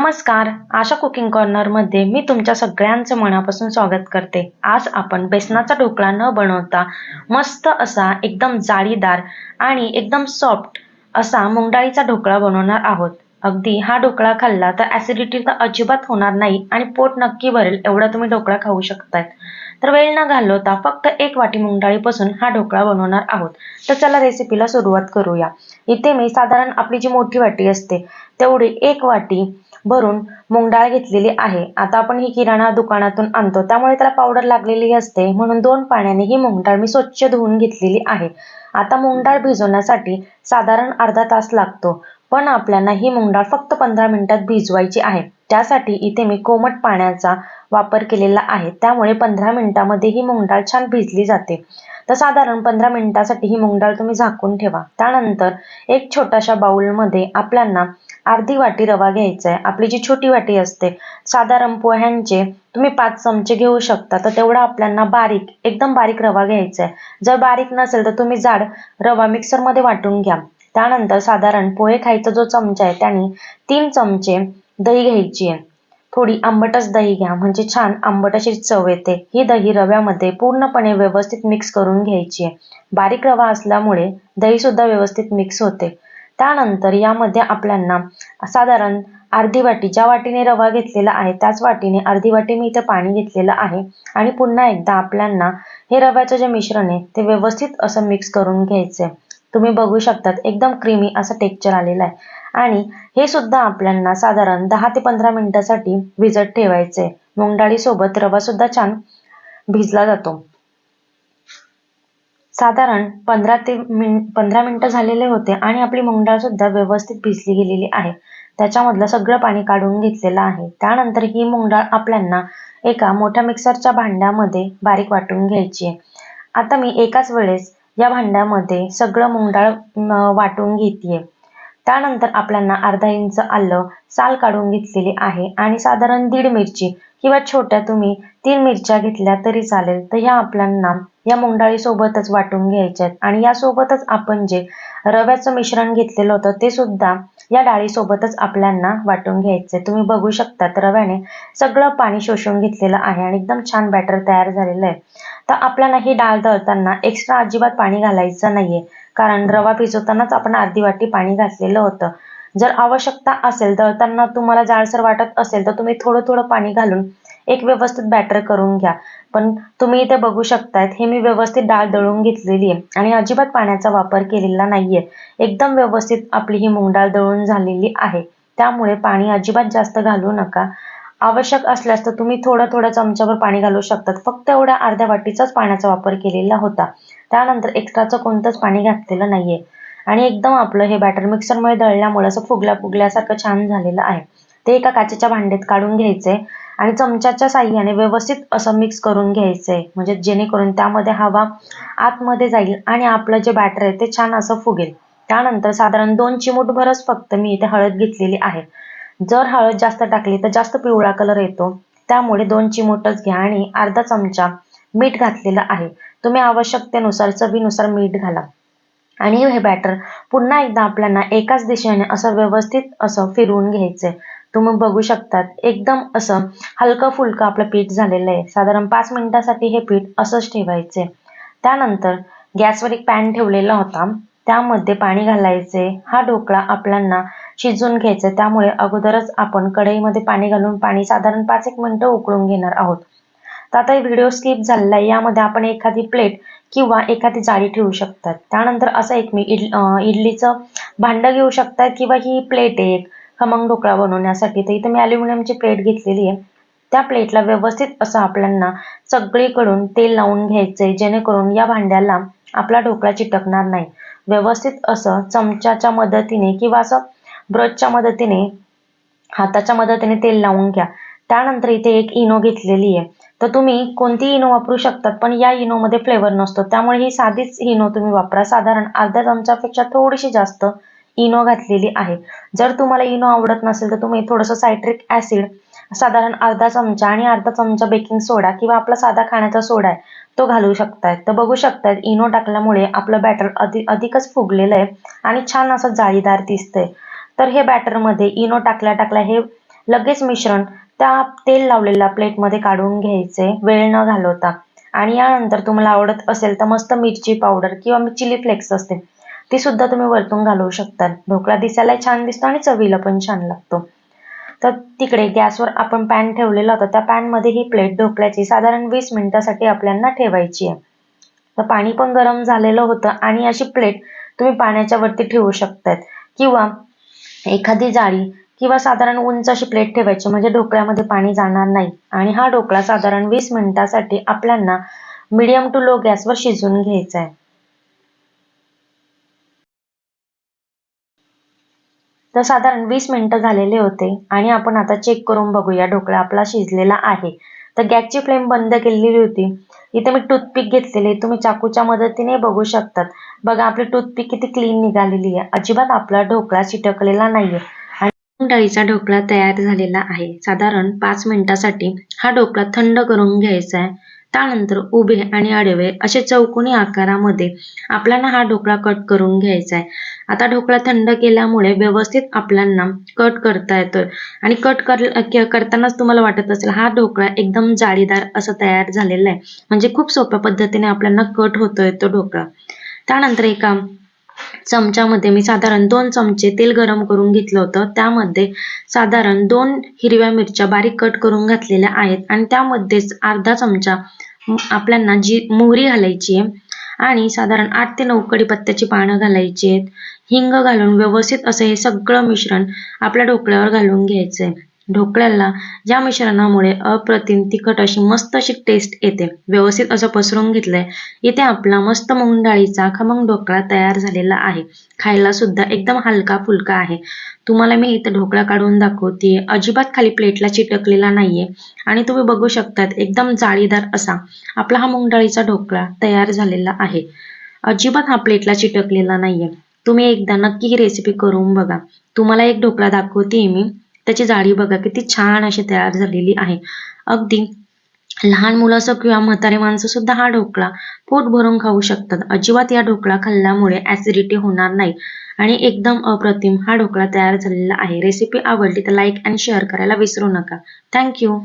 नमस्कार. आशा कुकिंग कॉर्नरमध्ये मी तुमच्या सगळ्यांचं मनापासून स्वागत करते. आज आपण बेसनाचा ढोकळा न बनवता मस्त असा एकदम जाळीदार आणि एकदम सॉफ्ट असा मुंगडाळीचा ढोकळा बनवणार आहोत. अगदी हा ढोकळा खाल्ला तर ॲसिडिटी तर अजिबात होणार नाही आणि पोट नक्की भरेल एवढा तुम्ही ढोकळा खाऊ शकताय. तर वेळ न घालवता फक्त एक वाटी मुंगडाळीपासून हा ढोकळा बनवणार आहोत. तर चला रेसिपीला सुरुवात करूया. इथे मी साधारण आपली जी मोठी वाटी असते तेवढी एक वाटी भरून मुंगडाळ घेतलेली आहे. आता आपण ही किराणा दुकानातून आणतो. त्यामुळे त्याला पावडर लागलेली असते. म्हणून दोन पाण्याने ही मुंगडाळ मी स्वच्छ धुवून घेतलेली आहे. आता मुंगडाळ भिजवण्यासाठी साधारण अर्धा तास लागतो. पण आपल्याला ही मुंगडाळ फक्त पंधरा मिनिटात भिजवायची आहे. त्यासाठी इथे मी कोमट पाण्याचा वापर केलेला आहे. त्यामुळे पंधरा मिनिटामध्ये ही मुंगडाळ छान भिजली जाते. तर साधारण पंधरा मिनिटासाठी ही मुंगडाळ तुम्ही झाकून ठेवा. त्यानंतर एक छोट्याशा बाउलमध्ये आपल्याला अर्धी वाटी रवा घ्यायचा आहे आपली जी छोटी वाटी असते साधारण पोह्यांचे तुम्ही पाच चमचे घेऊ शकता. तर तेवढा आपल्याला बारीक एकदम बारीक रवा घ्यायचा आहे जर बारीक नसेल तर तुम्ही जाड रवा मिक्सरमध्ये वाटून घ्या. त्यानंतर साधारण पोहे खायचा जो चमचा आहे त्याने तीन चमचे दही घ्यायची आहे थोडी आंबटच दही घ्या. म्हणजे छान आंबट अशी चव येते. ही दही रव्यामध्ये पूर्णपणे व्यवस्थित मिक्स करून घ्यायची आहे. बारीक रवा असल्यामुळे दही सुद्धा व्यवस्थित मिक्स होते. त्यानंतर यामध्ये आपल्याला साधारण अर्धी वाटी ज्या वाटीने रवा घेतलेला आहे त्याच वाटीने अर्धी वाटी मी इथे पाणी घेतलेलं आहे. आणि पुन्हा एकदा आपल्यांना हे रव्याचं जे मिश्रण आहे ते व्यवस्थित असं मिक्स करून घ्यायचं आहे तुम्ही बघू शकतात एकदम क्रीमी असं टेक्चर आलेलं आहे. आणि हे सुद्धा आपल्याला साधारण दहा ते पंधरा मिनिटासाठी भिजत ठेवायचे मुंगडाळी सोबत रवा सुद्धा छान भिजला जातो. साधारण पंधरा ते मिन पंधरा मिनिटं झालेले होते आणि आपली मुंगडाळ सुद्धा व्यवस्थित भिजली गेलेली आहे. त्याच्यामधलं सगळं पाणी काढून घेतलेलं आहे. त्यानंतर ही मुंगडाळ आपल्याला एका मोठ्या मिक्सरच्या भांड्यामध्ये बारीक वाटून घ्यायची आहे. आता मी एकाच वेळेस या भांड्यामध्ये सगळं मुंगडाळ वाटून घेते त्यानंतर आपल्याला अर्धा इंच आलं साल काढून घेतलेली आहे आणि साधारण दीड मिरची किंवा छोट्या तुम्ही तीन मिरच्या घेतल्या तरी चालेल. तर ह्या आपल्याला या मुंडाळी सोबतच वाटून घ्यायच्या आहेत. आणि यासोबतच आपण जे रव्याचं मिश्रण घेतलेलं होतं ते सुद्धा या डाळीसोबतच आपल्याला वाटून घ्यायचंय तुम्ही बघू शकतात रव्याने सगळं पाणी शोषून घेतलेलं आहे आणि एकदम छान बॅटर तयार झालेलं आहे. तर आपल्याला ही डाळ दळताना एक्स्ट्रा अजिबात पाणी घालायचं नाहीये. कारण रवा भिजवतानाच आपण अर्धी वाटी पाणी घातलेलं होतं. जर आवश्यकता असेल दळताना तुम्हाला जाडसर वाटत असेल तर तुम्ही थोडं थोडं पाणी घालून एक व्यवस्थित बॅटर करून घ्या. पण तुम्ही इथे बघू शकतायत हे मी व्यवस्थित डाळ दळून घेतलेली आहे आणि अजिबात पाण्याचा वापर केलेला नाहीये. एकदम व्यवस्थित आपली ही मुंग डाळ दळून झालेली आहे. त्यामुळे पाणी अजिबात जास्त घालू नका. आवश्यक असल्यास तर तुम्ही थोडं थोडं चमच्यावर पाणी घालू शकतात. फक्त एवढ्या अर्ध्या वाटीचाच पाण्याचा वापर केलेला होता. त्यानंतर एक्स्ट्राचं कोणतंच पाणी घातलेलं नाहीये. आणि एकदम आपलं हे बॅटर मिक्सरमुळे दळल्यामुळे असं फुगल्या फुगल्यासारखं छान झालेलं आहे. ते एका काचेच्या भांड्यात काढून घ्यायचे आणि चमच्याच्या साह्याने व्यवस्थित असं मिक्स करून घ्यायचंय म्हणजे जेणेकरून त्यामध्ये हवा आतमध्ये जाईल आणि आपलं जे बॅटर आहे ते छान असं फुगेल. त्यानंतर साधारण दोन चिमूटभरच फक्त मी इथे हळद घेतलेली आहे. जर हळद जास्त टाकली तर जास्त पिवळा कलर येतो. त्यामुळे दोन चिमूटच घ्या आणि अर्धा चमचा मीठ घातलेलं आहे. तुम्ही आवश्यकतेनुसार चवीनुसार मीठ घाला. आणि हे बॅटर पुन्हा एकदा आपल्याला एकाच दिशेने असं व्यवस्थित असं फिरवून घ्यायचंय तुम्ही बघू शकतात एकदम असं हलकं फुलकं आपलं पीठ झालेलं आहे. साधारण पाच मिनिटासाठी हे पीठ असंच ठेवायचे त्यानंतर गॅसवर एक पॅन ठेवलेला होता. त्यामध्ये पाणी घालायचे. हा ढोकळा आपल्याला शिजवून घ्यायचा. त्यामुळे अगोदरच आपण कढईमध्ये पाणी घालून पाणी साधारण पाच एक मिनिटं उकळून घेणार आहोत. तर आता व्हिडिओ स्किप झालेला आहे यामध्ये आपण एखादी प्लेट किंवा एखादी जाळी ठेवू शकतात. त्यानंतर असं एक मी इड इडलीचं भांडं घेऊ शकतात किंवा ही प्लेट आहे एक खमंग ढोकळा बनवण्यासाठी. तर इथं मी अल्युमिनियमची प्लेट घेतलेली आहे. त्या प्लेटला व्यवस्थित असं आपल्याला सगळीकडून तेल लावून घ्यायचंय. जेणेकरून या भांड्याला आपला ढोकळा चिटकणार नाही. व्यवस्थित असं चमच्याच्या मदतीने किंवा असं ब्रशच्या मदतीने हाताच्या मदतीने तेल लावून घ्या. त्यानंतर इथे एक इनो घेतलेली आहे. तर तुम्ही कोणती इनो वापरू शकतात पण या इनोमध्ये फ्लेवर नसतो. त्यामुळे ही साधीच इनो तुम्ही वापरा. साधारण अर्ध्या चमच्यापेक्षा थोडीशी जास्त इनो घातलेली आहे. जर तुम्हाला इनो आवडत नसेल तर तुम्ही थोडंसं सायट्रिक ऍसिड साधारण अर्धा चमचा आणि अर्धा चमचा बेकिंग सोडा किंवा आपला साधा खाण्याचा सोडा आहे. तो घालू शकतायत. तर बघू शकतायत इनो टाकल्यामुळे आपलं बॅटर अधिक अधिकच फुगलेलं आहे आणि छान असं जाळीदार दिसतंय. तर हे बॅटरमध्ये इनो टाकल्या टाकल्या हे लगेच मिश्रण त्या तेल लावलेल्या प्लेटमध्ये काढून घ्यायचे. वेळ न घालवता. आणि यानंतर तुम्हाला आवडत असेल तर मस्त मिरची पावडर किंवा चिली फ्लेक्स असते ती सुद्धा तुम्ही वरतून घालवू शकता ढोकळा दिसायला छान दिसतो आणि चवीला पण छान लागतो. तर तिकडे गॅसवर आपण पॅन ठेवलेला होता. त्या पॅनमध्ये ही प्लेट ढोकल्याची साधारण वीस मिनिटासाठी आपल्याला ठेवायची आहे. तर पाणी पण गरम झालेलं होतं आणि अशी प्लेट तुम्ही पाण्याच्या वरती ठेवू शकतात किंवा एखादी जाळी किंवा साधारण उंच अशी प्लेट ठेवायची म्हणजे ढोकळ्यामध्ये पाणी जाणार नाही. आणि हा ढोकळा साधारण वीस मिनिटासाठी आपल्याला मिडियम टू लो गॅसवर शिजवून घ्यायचा आहे. तर साधारण वीस मिनिटं झालेले होते आणि आपण आता चेक करून बघूया. ढोकळा आपला शिजलेला आहे. तर गॅसची फ्लेम बंद केलेली होती. इथे मी टूथपिक घेतलेले. तुम्ही चाकूच्या मदतीने बघू शकतात. बघा आपली टूथपिक किती क्लीन निघालेली आहे. अजिबात आपला ढोकळा चिटकलेला नाहीये. आणि डाळीचा ढोकळा तयार झालेला आहे. साधारण पाच मिनिटासाठी हा ढोकळा थंड करून घ्यायचा आहे. त्यानंतर उभे आणि आडवे असे चौकोनी आकारामध्ये आपल्याला हा ढोकळा कट करून घ्यायचा आहे. आता ढोकळा थंड केल्यामुळे व्यवस्थित आपल्याला कट करता येतोय. आणि कट कर करतानाच तुम्हाला वाटत असेल हा ढोकळा एकदम जाळीदार असा तयार झालेला आहे. म्हणजे खूप सोप्या पद्धतीने आपल्याला कट होतोय तो ढोकळा. त्यानंतर एका चमच्यामध्ये मी साधारण दोन चमचे तेल गरम करून घेतलं होतं. त्यामध्ये साधारण दोन हिरव्या मिरच्या बारीक कट करून घातलेल्या आहेत. आणि त्यामध्येच अर्धा चमचा आपल्याला जी मोहरी घालायची आहे आणि साधारण आठ ते नऊ कडीपत्त्याची पानं घालायची आहेत हिंग घालून व्यवस्थित असं हे सगळं मिश्रण आपल्या ढोकळ्यावर घालून घ्यायचंय. ढोकळ्याला या मिश्रणामुळे अप्रतिम तिखट अशी मस्त अशी टेस्ट येते. व्यवस्थित असं पसरून घेतलंय इथे आपला मस्त मूग डाळीचा खमंग ढोकळा तयार झालेला आहे. खायला सुद्धा एकदम हलका फुलका आहे. तुम्हाला मी इथं ढोकळा काढून दाखवते. अजिबात खाली प्लेटला चिटकलेला नाहीये. आणि तुम्ही बघू शकतात एकदम जाळीदार असा आपला हा मूग डाळीचा ढोकळा तयार झालेला आहे. अजिबात हा प्लेटला चिटकलेला नाहीये. तुम्ही एकदा नक्की ही रेसिपी करून बघा. तुम्हाला एक ढोकळा दाखवते मी. त्याची जाळी बघा किती छान अशी तयार झालेली आहे. अगदी लहान मुलं असो किंवा म्हातारे माणसं सुद्धा हा ढोकळा पोट भरून खाऊ शकतात. अजिबात या ढोकळा खाल्ल्यामुळे ऍसिडिटी होणार नाही. आणि एकदम अप्रतिम हा ढोकळा तयार झालेला आहे. रेसिपी आवडली तर लाईक अँड शेअर करायला विसरू नका. थँक्यू